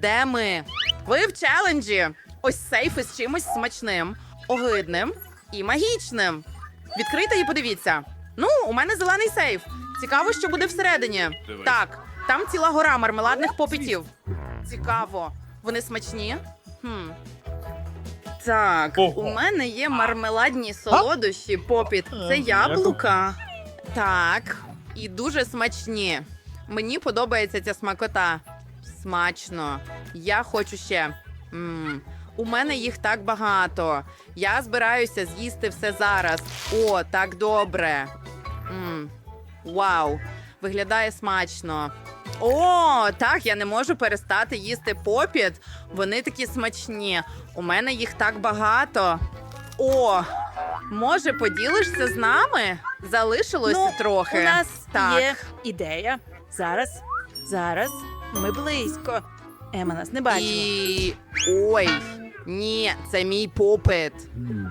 Де ми? Ви в челенджі. Ось сейф із чимось смачним, огидним і магічним. Відкрийте і подивіться. Ну, у мене зелений сейф. Цікаво, що буде всередині. Так, там ціла гора мармеладних попитів. Цікаво. Вони смачні? Хм. Так, Ого. у мене є мармеладні солодощі попіт. Це яблука. Так, і дуже смачні. Мені подобається ця смакота. Смачно. Я хочу ще. м У мене їх так багато. Я збираюся з'їсти все зараз. О, так добре. м Вау, виглядає смачно. О, так, я не можу перестати їсти попіт. Вони такі смачні. У мене їх так багато. О, може, поділишся з нами? Залишилося Ну, трохи. У нас так. є ідея. Зараз, зараз ми близько. Ема нас не бачила. І ой, ні, це мій попит.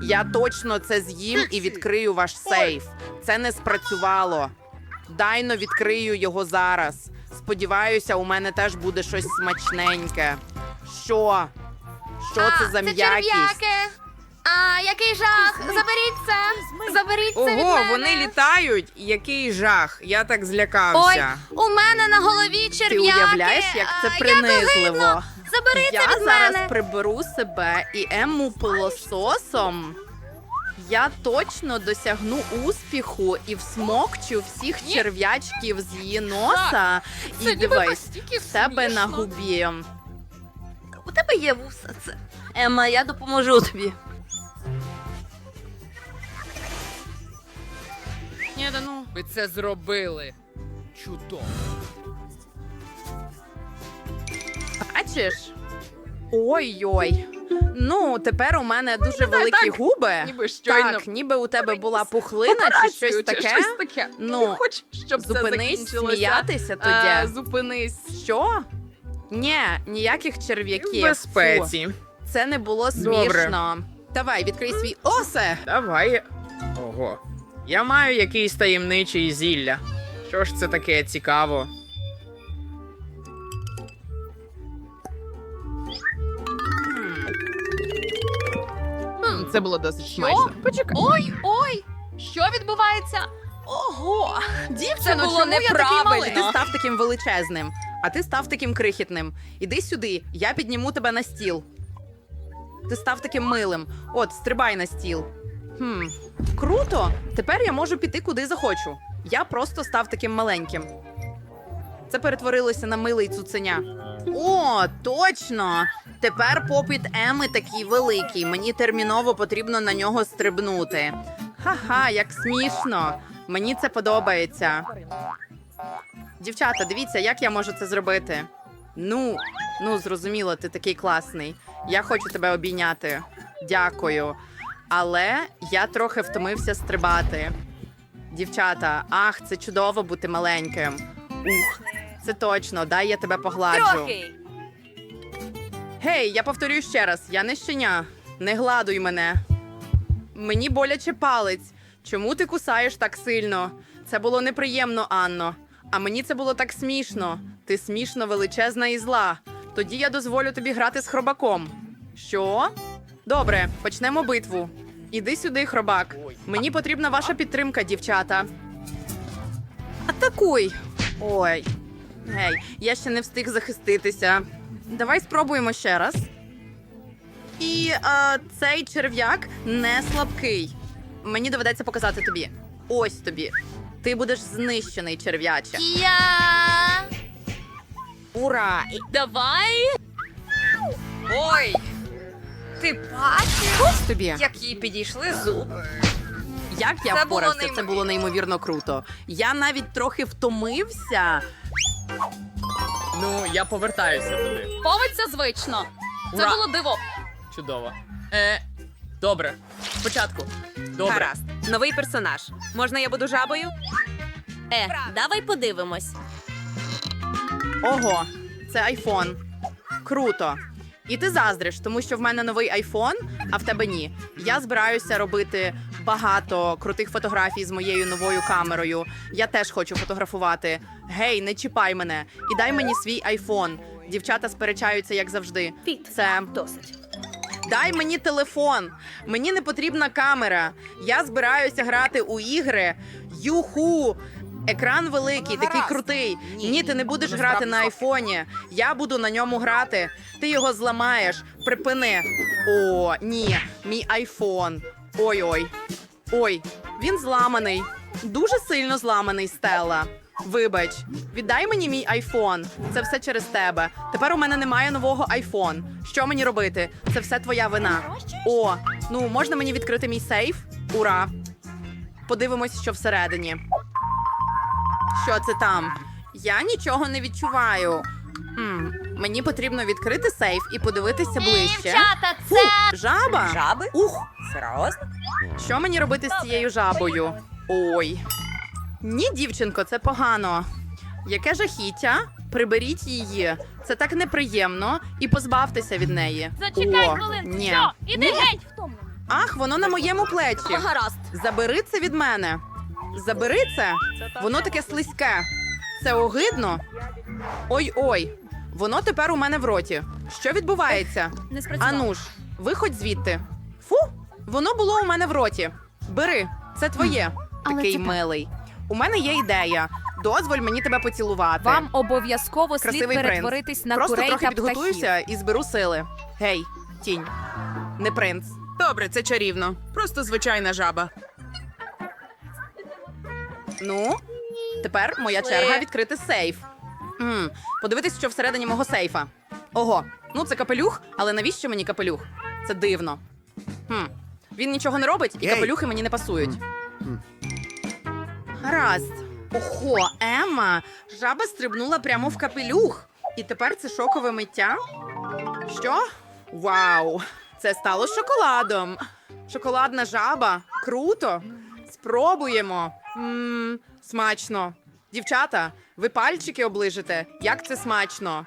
Я точно це з'їм і відкрию ваш сейф. Це не спрацювало. Дайно відкрию його зараз. Сподіваюся, у мене теж буде щось смачненьке. Що? Що це за це м'якість? А, який жах! Заберіть це! Заберіть це від Ого, мене. вони літають. Який жах. Я так Ой, злякався. у мене на голові черв'яки. Ти уявляєш, як це А, принизливо. огидно. Забери Я це від зараз мене. приберу себе і Емму пилососом. Я точно досягну успіху і всмокчу всіх черв'ячків з її носа. І дивись, в тебе на губі. У тебе є вуса. Це. Ема, я допоможу тобі. Ні, да ну. Ви це зробили. Чудово. Бачиш? Ой-ой. Ну, тепер у мене дуже великі так, губи. ніби щойно Так, ніби у тебе була пухлина чи щось таке. Щось таке. Ну, хочу, щоб це Зупинись закінчилося. сміятися тоді. Е, зупинись. Що? Ні, ніяких черв'яків. В безпеці. Фу, це не було Добре. смішно. Давай, відкрий свій осе. Давай. Ого. Я маю якийсь таємничий зілля. Що ж це таке цікаво? Це було досить смачно. Почекай. Ой, ой! Що відбувається? Ого! Це було неправильно. Ти став таким величезним, а ти став таким крихітним. Іди сюди, я підніму тебе на стіл. Ти став таким милим. От, стрибай на стіл. Хм, круто! Тепер я можу піти куди захочу. Я просто став таким маленьким. Це перетворилося на милий цуценя. О, точно! Тепер попіт Еми такий великий. Мені терміново потрібно на нього стрибнути. Ха-ха, як смішно! Мені це подобається. Дівчата, дивіться, як я можу це зробити. Ну, ну, зрозуміло, ти такий класний. Я хочу тебе обійняти. Дякую. Але я трохи втомився стрибати. Дівчата, ах, це чудово бути маленьким. Ух, це точно, дай я тебе погладжу. Трохи. Гей, я повторюю ще раз: я не щеня. Не гладуй мене. Мені боляче палець. Чому ти кусаєш так сильно? Це було неприємно, Анно. А мені це було так смішно. Ти смішно величезна і зла. Тоді я дозволю тобі грати з хробаком. Що? Добре, почнемо битву. Іди сюди, хробак. Мені потрібна ваша підтримка, дівчата. Атакуй. Ой. Гей, я ще не встиг захиститися. Давай спробуємо ще раз. І е, цей черв'як не слабкий. Мені доведеться показати тобі. Ось тобі. Ти будеш знищений, черв'яче. Я. Ура! Давай. Ой! Ти бачиш, Ось тобі. як їй підійшли зуби? Як я Це було впорався, це було неймовірно круто. Я навіть трохи втомився. Ну, я повертаюся туди. Повиться звично. Це Ура! було диво. Чудово. Е, добре. Спочатку. Добре. Гаразд. Новий персонаж. Можна я буду жабою? Е, давай подивимось. Ого, це айфон. Круто. І ти заздриш, тому що в мене новий айфон, а в тебе ні. Я збираюся робити багато крутих фотографій з моєю новою камерою. Я теж хочу фотографувати. Гей, не чіпай мене і дай мені свій айфон. Дівчата сперечаються, як завжди. Фіт. Це Досить. Дай мені телефон. Мені не потрібна камера. Я збираюся грати у ігри. Юху! Екран великий, такий крутий. Ні, ти не будеш грати на айфоні. Я буду на ньому грати. Ти його зламаєш. Припини. О, ні, мій айфон. Ой-ой. Ой, він зламаний. Дуже сильно зламаний, Стелла. Вибач, віддай мені мій айфон. Це все через тебе. Тепер у мене немає нового айфон. Що мені робити? Це все твоя вина. О, ну можна мені відкрити мій сейф? Ура! Подивимось, що всередині. Що це там? Я нічого не відчуваю. М, мені потрібно відкрити сейф і подивитися ближче. Дівчата, Фу, це жаба? Жаби? Ух, Серйозно? що мені робити з цією жабою? Ой. Ні, дівчинко, це погано. Яке жахіття? Приберіть її. Це так неприємно і позбавтеся від неї. зачекай О, хвилинку. Ні. Що? Іди геть. Ах, воно на моєму плечі. Гаразд. Забери це від мене. Забери це. Воно таке слизьке. Це огидно. Ой-ой. Воно тепер у мене в роті. Що відбувається? Не спрацював. Ануш, виходь звідти. Фу, воно було у мене в роті. Бери, це твоє. Але Такий це милий. У мене є ідея. Дозволь мені тебе поцілувати. Вам обов'язково слід Красивий принц. перетворитись на Просто курей трохи та птахів. підготуюся і зберу сили. Гей, тінь. Не принц. Добре, це чарівно. Просто звичайна жаба. Ну, тепер моя черга відкрити сейф. м подивитись, що всередині мого сейфа. Ого, ну це капелюх, але навіщо мені капелюх? Це дивно. Хм. Він нічого не робить, і капелюхи мені не пасують. Гаразд. Ого, Емма, жаба стрибнула прямо в капелюх. І тепер це шокове миття. Що? Вау! Це стало шоколадом. Шоколадна жаба. Круто. Спробуємо. Мм, смачно. Дівчата, ви пальчики оближите. Як це смачно?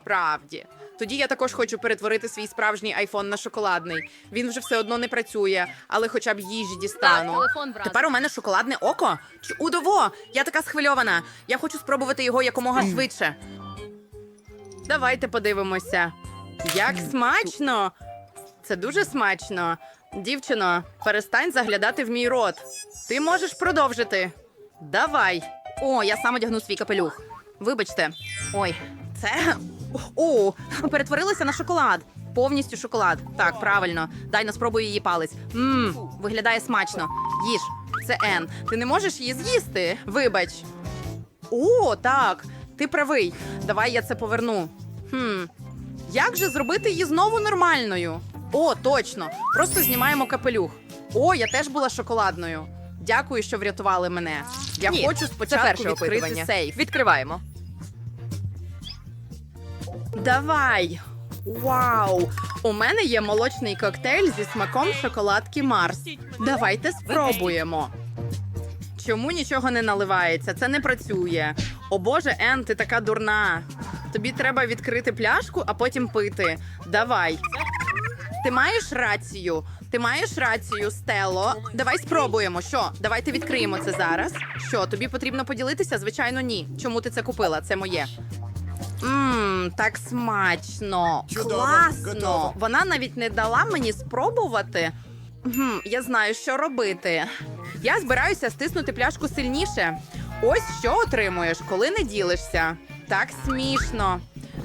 Справді. Тоді я також хочу перетворити свій справжній айфон на шоколадний. Він вже все одно не працює, але хоча б їжі дістану. телефон вразив. Тепер у мене шоколадне око. Чудово! Я така схвильована. Я хочу спробувати його якомога швидше. Давайте подивимося. Як смачно! Це дуже смачно. Дівчино, перестань заглядати в мій рот. Ти можеш продовжити. Давай. О, я сам одягну свій капелюх. Вибачте. Ой, це. О, перетворилася на шоколад. Повністю шоколад. Так, правильно. Дай на спробую її палець. Мм, виглядає смачно. Їж. Це Ен. Ти не можеш її з'їсти. Вибач. О, так. Ти правий. Давай я це поверну. Хм. Як же зробити її знову нормальною? О, точно. Просто знімаємо капелюх. О, я теж була шоколадною. Дякую, що врятували мене. Я Ні, хочу Це спочатку перше відкрити опитування. сейф. Відкриваємо. Давай. Вау! У мене є молочний коктейль зі смаком шоколадки Марс. Давайте спробуємо. Чому нічого не наливається? Це не працює. О Боже, Ен, ти така дурна. Тобі треба відкрити пляшку, а потім пити. Давай. Ти маєш рацію. Ти маєш рацію, Стело. Давай спробуємо. Що? Давайте відкриємо це зараз. Що, тобі потрібно поділитися? Звичайно, ні. Чому ти це купила? Це моє. Мм, так смачно. Класно. Вона навіть не дала мені спробувати. Гм, я знаю, що робити. Я збираюся стиснути пляшку сильніше. Ось що отримуєш, коли не ділишся. Так смішно.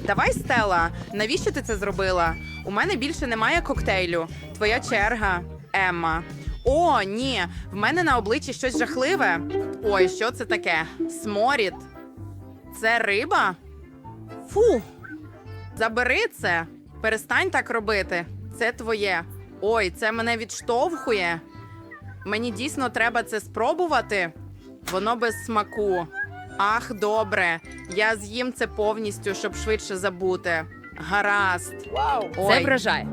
Давай, Стела, навіщо ти це зробила? У мене більше немає коктейлю. Твоя черга, Емма. О, ні, в мене на обличчі щось жахливе. Ой, що це таке? Сморід. Це риба? Фу. Забери це. Перестань так робити. Це твоє. Ой, це мене відштовхує. Мені дійсно треба це спробувати. Воно без смаку. Ах, добре. Я з'їм це повністю, щоб швидше забути. Гаразд. Це Ой, вражає.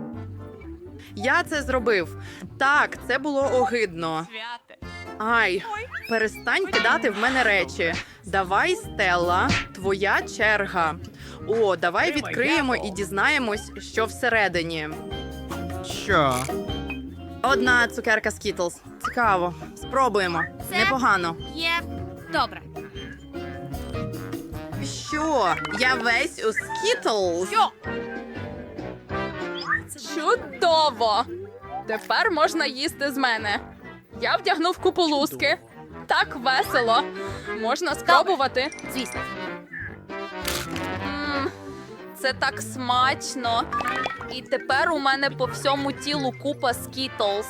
я це зробив. Так, це було огидно. Ай, перестань кидати в мене речі. Давай, Стелла, твоя черга. О, давай відкриємо і дізнаємось, що всередині. Що? Одна цукерка Skittles. Це Цікаво. Спробуємо. Це- Непогано. Є добре. Що? Я весь у Skittles? Що? Чудово! Тепер можна їсти з мене. Я вдягнув купу луски. Так весело. Можна спробувати. Звісно. Це так смачно. І тепер у мене по всьому тілу купа скітлз.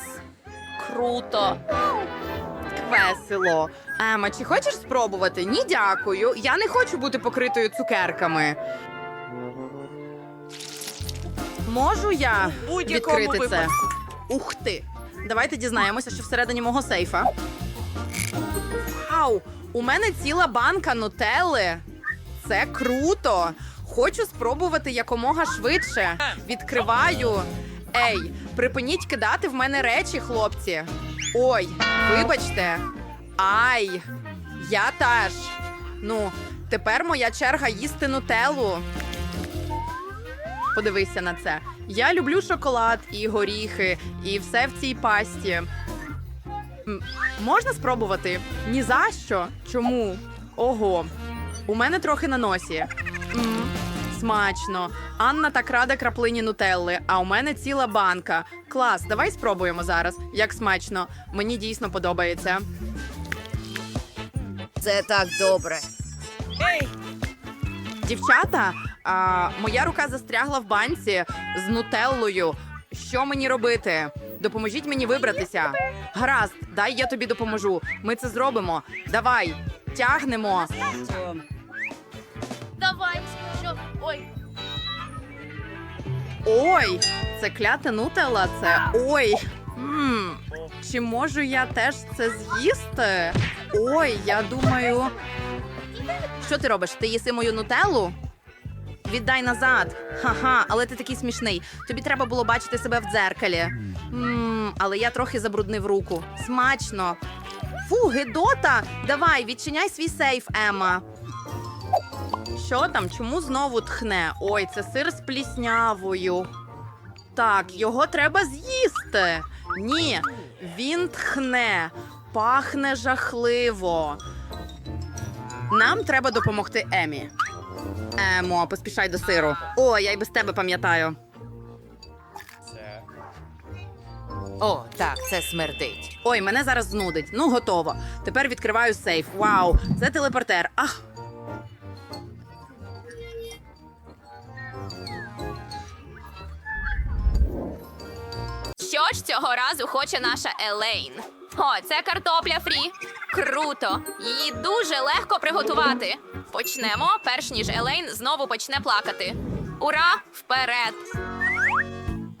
Круто. Весело. Ема, чи хочеш спробувати? Ні, дякую. Я не хочу бути покритою цукерками. Можу я будь-якому відкрити це? випадку. Ух ти! Давайте дізнаємося, що всередині мого сейфа. Ау! У мене ціла банка нутелли. Це круто. Хочу спробувати якомога швидше. Відкриваю. Ей, припиніть кидати в мене речі, хлопці. Ой, вибачте. Ай, я теж. Ну, тепер моя черга їсти нутеллу. Подивися на це. Я люблю шоколад і горіхи, і все в цій пасті. Можна спробувати? Ні за що. Чому? Ого. У мене трохи на носі. М, смачно. Анна так рада краплині нутелли, а у мене ціла банка. Клас, давай спробуємо зараз. Як смачно. Мені дійсно подобається. Це так добре. Дівчата, а, моя рука застрягла в банці з нутеллою. Що мені робити? Допоможіть мені вибратися. Гаразд, дай я тобі допоможу. Ми це зробимо. Давай, тягнемо. Давай. Ой. Ой, це кляте нутелла, це ой. м Чи можу я теж це з'їсти? Ой, я думаю. Що ти робиш? Ти їси мою нутеллу? Віддай назад. Ха-ха, але ти такий смішний. Тобі треба було бачити себе в дзеркалі. Мм, але я трохи забруднив руку. Смачно. Фу, гидота! Давай, відчиняй свій сейф, Ема. Що там? Чому знову тхне? Ой, це сир з пліснявою. Так, його треба з'їсти. Ні, він тхне, пахне жахливо. Нам треба допомогти Емі. Емо, поспішай до сиру. О, я й без тебе пам'ятаю. О, так, це смердить. Ой, мене зараз знудить. Ну, готово. Тепер відкриваю сейф. Вау, це телепортер. Ах. Цього разу хоче наша Елейн? О, це картопля фрі. Круто! Її дуже легко приготувати. Почнемо, перш ніж Елейн знову почне плакати. Ура! Вперед!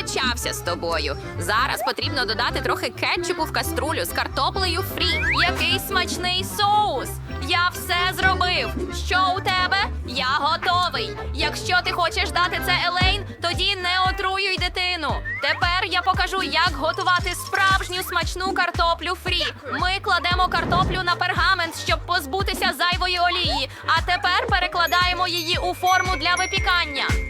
посперечався з тобою. Зараз потрібно додати трохи кетчупу в каструлю з картоплею фрі. Який смачний соус! Я все зробив. Що у тебе? Я готовий. Якщо ти хочеш дати це Елейн, тоді не отруюй дитину. Тепер я покажу, як готувати справжню смачну картоплю фрі. Ми кладемо картоплю на пергамент, щоб позбутися зайвої олії. А тепер перекладаємо її у форму для випікання.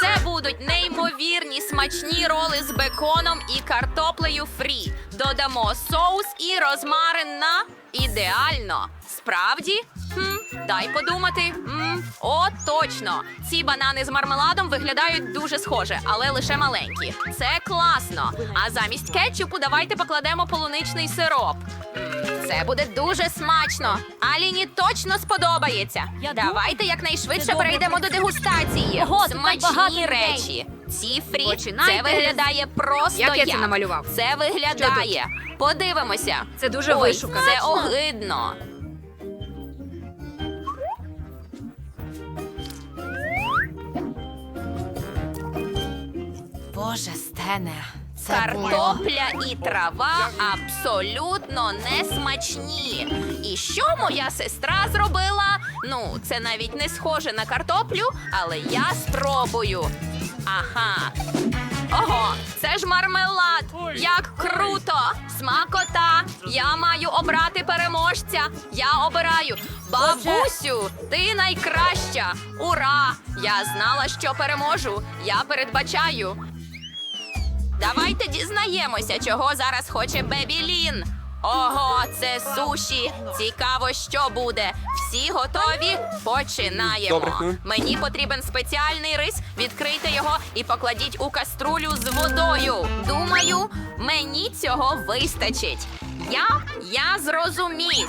Це будуть неймовірні смачні роли з беконом і картоплею фрі. Додамо соус і розмарин на ідеально. Справді? Хм, дай подумати. М, О, точно! Ці банани з мармеладом виглядають дуже схоже, але лише маленькі. Це класно. А замість кетчупу давайте покладемо полуничний сироп. М, Це буде дуже смачно. Аліні точно сподобається. Давайте якнайшвидше перейдемо до дегустації. Ого, тут так багато Смачні людей. речі. Ці фрі. Починайте Це виглядає просто Як я це намалював? Це виглядає. Подивимося. Це дуже Ой, вишукано. Це огидно. Боже, Стене. Картопля і трава абсолютно не смачні. І що моя сестра зробила? Ну, це навіть не схоже на картоплю, але я спробую. Ага. Ого, це ж мармелад! Як круто! Смакота! Я маю обрати переможця. Я обираю. Бабусю, ти найкраща! Ура! Я знала, що переможу. Я передбачаю. Давайте дізнаємося, чого зараз хоче Бебі Лін. Ого, це суші. Цікаво, що буде. Всі готові? Починаємо. Добре. Мені потрібен спеціальний рис. Відкрийте його і покладіть у каструлю з водою. Думаю, мені цього вистачить. Я, я зрозумів.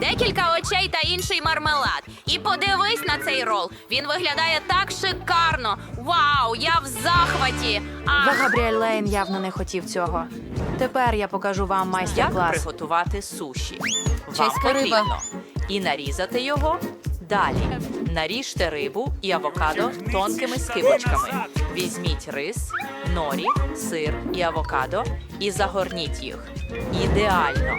Декілька очей та інший мармелад. І подивись на цей рол. Він виглядає так шикарно. Вау, я в захваті. Ах, Габріель Лейн явно не хотів цього. Тепер я покажу вам Як майстер-клас. приготувати суші? Вам Чеська риба. потрібно і нарізати його. Далі наріжте рибу і авокадо тонкими скибочками. Візьміть рис, норі, сир і авокадо і загорніть їх. Ідеально.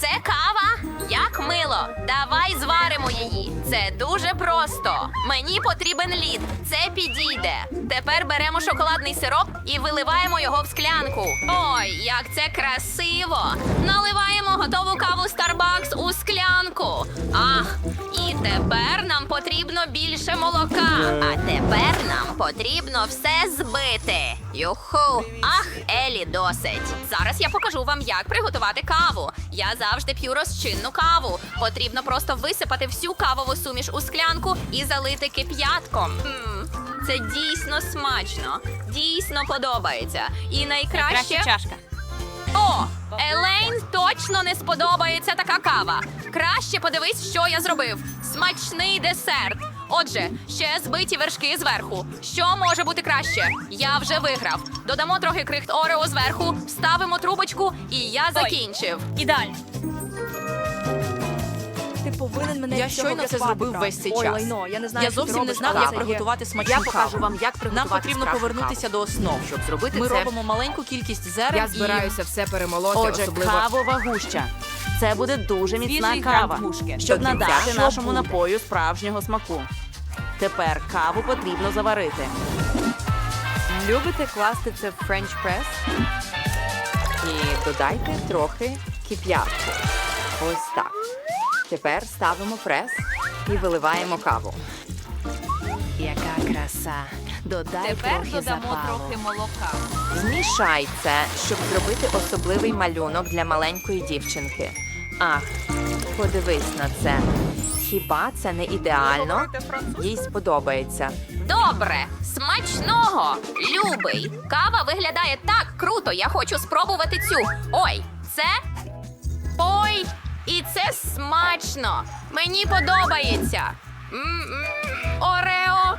це кава? Як мило. Давай зваримо її. Це дуже просто. Мені потрібен лід. Це підійде. Тепер беремо шоколадний сироп і виливаємо його в склянку. Ой, як це красиво! Наливаємо готову каву Starbucks у склянку. Ах, і тепер нам потрібно більше молока. А тепер нам потрібно все збити. Юху, ах, Елі, досить. Зараз я покажу вам, як приготувати каву. Я завжди п'ю розчинну каву. Потрібно просто висипати всю кавову суміш у склянку і залити кип'ятком. Це дійсно смачно, дійсно подобається. І найкраще чашка. о, Елейн точно не сподобається така кава. Краще подивись, що я зробив. Смачний десерт. Отже, ще збиті вершки зверху. Що може бути краще? Я вже виграв. Додамо трохи крихт Орео зверху, вставимо трубочку, і я закінчив. Ідеально. Ти повинен мене Я щойно це зробив весь цей Ой, час. лайно, я не знаю, Я зовсім не знав, як приготувати смачну Я каву. покажу вам, як приготувати Нам потрібно повернутися каву. до основ. Щоб зробити Ми це, робимо маленьку кількість зерен я і збираюся все перемолоти, Отже, особливо кавова гуща. Це буде дуже міцна Свіжий кава, щоб До кінця. надати Що нашому буде? напою справжнього смаку. Тепер каву потрібно заварити. Любите класти це в френч прес? І додайте трохи кип'ятку. Ось так. Тепер ставимо прес і виливаємо каву. Яка краса. Додай Тепер трохи додамо запалу. трохи молока. Змішай це, щоб зробити особливий малюнок для маленької дівчинки. Ах, подивись на це. Хіба це не ідеально? Їй сподобається. Добре, смачного, любий. Кава виглядає так круто. Я хочу спробувати цю. Ой, це. Ой, і це смачно. Мені подобається. Орео.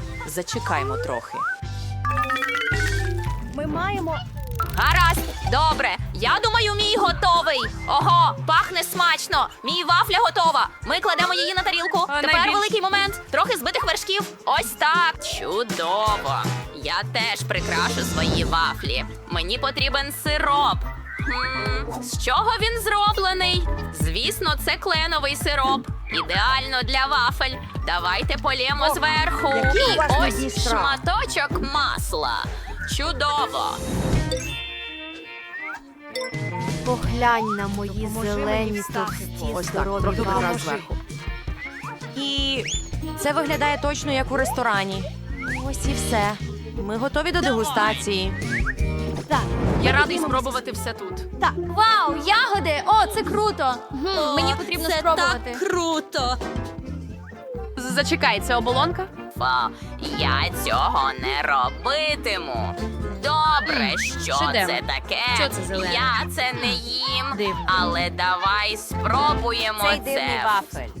зачекаймо трохи. Ми маємо. Гаразд, добре. Я думаю, мій готовий. Ого, пахне смачно. Мій вафля готова. Ми кладемо її на тарілку. Тепер великий момент. Трохи збитих вершків. Ось так. Чудово. Я теж прикрашу свої вафлі. Мені потрібен сироп. Хм, з чого він зроблений? Звісно, це кленовий сироп. Ідеально для вафель. Давайте полємо зверху. І ось шматочок масла. Чудово. Поглянь на мої зелені товсті Ось так, трохи зверху. І це виглядає точно як у ресторані. Ось і все. Ми готові до дегустації. Я радий спробувати все тут. Так. Вау, ягоди! О, це круто! Мені потрібно це спробувати. так круто. Зачекай, це оболонка? Фа, я цього не робитиму. Добре, що шедевр. це таке? Що це зелене? Я це не їм, Дивно. але давай спробуємо Цей це. дивний вафель.